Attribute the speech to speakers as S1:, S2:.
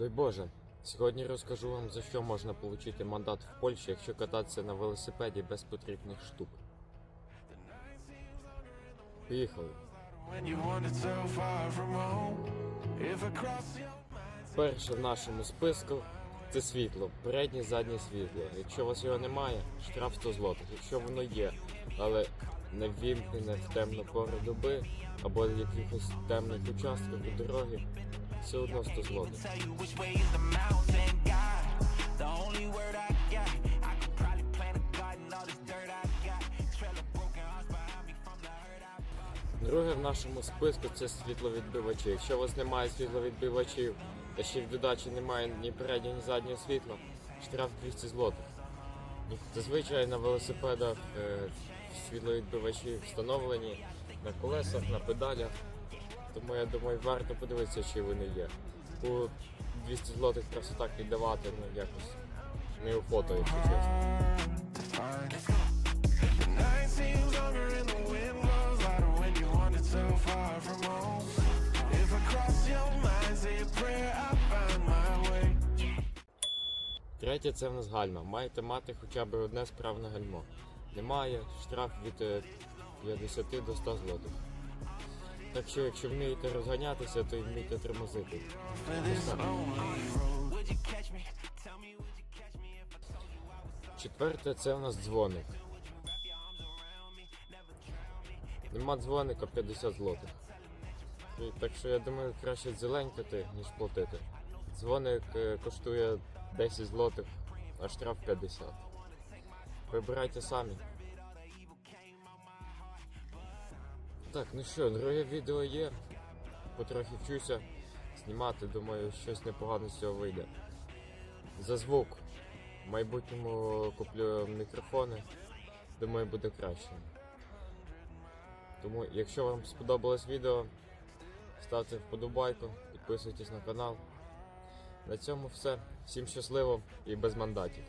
S1: Дай Боже, сьогодні розкажу вам за що можна отримати мандат в Польщі, якщо кататися на велосипеді без потрібних штук. Поїхали. Перше в нашому списку це світло, переднє заднє світло. Якщо у вас його немає, штраф 100 злотих. Якщо воно є, але не ввімкнене в темну пору доби або в якихось темних участках у дороги, все одно 100 злотих. Друге в нашому списку це світловідбивачі. Якщо у вас немає світловідбивачів, та ще в додачі немає ні переднього, ні заднього світла, штраф 200 злотих. Зазвичай на велосипедах е, світловідбивачі встановлені на колесах, на педалях. Тому я думаю, варто подивитися, чи вони є. По 200 злотих просто так віддавати, ну якось неохота, якщо чесно. Третє це в нас гальма. Маєте мати хоча б одне справне гальмо. Немає, штраф від е, 50 до 100 злотих. Так що, якщо вмієте розганятися, то й вмійте тормозити. Четверте це в нас дзвоник. Нема дзвоника 50 злотих. Так що я думаю, краще зеленькати, ніж платити. Дзвоник е, коштує 10 злотих, а штраф 50. Вибирайте самі. Так, ну що, друге відео є. Потрохи вчуся знімати, думаю, щось непогано з цього вийде. За звук. В майбутньому куплю мікрофони. Думаю, буде краще. Тому, якщо вам сподобалось відео, ставте вподобайку, підписуйтесь на канал. На цьому все. Всім щасливо і без мандатів.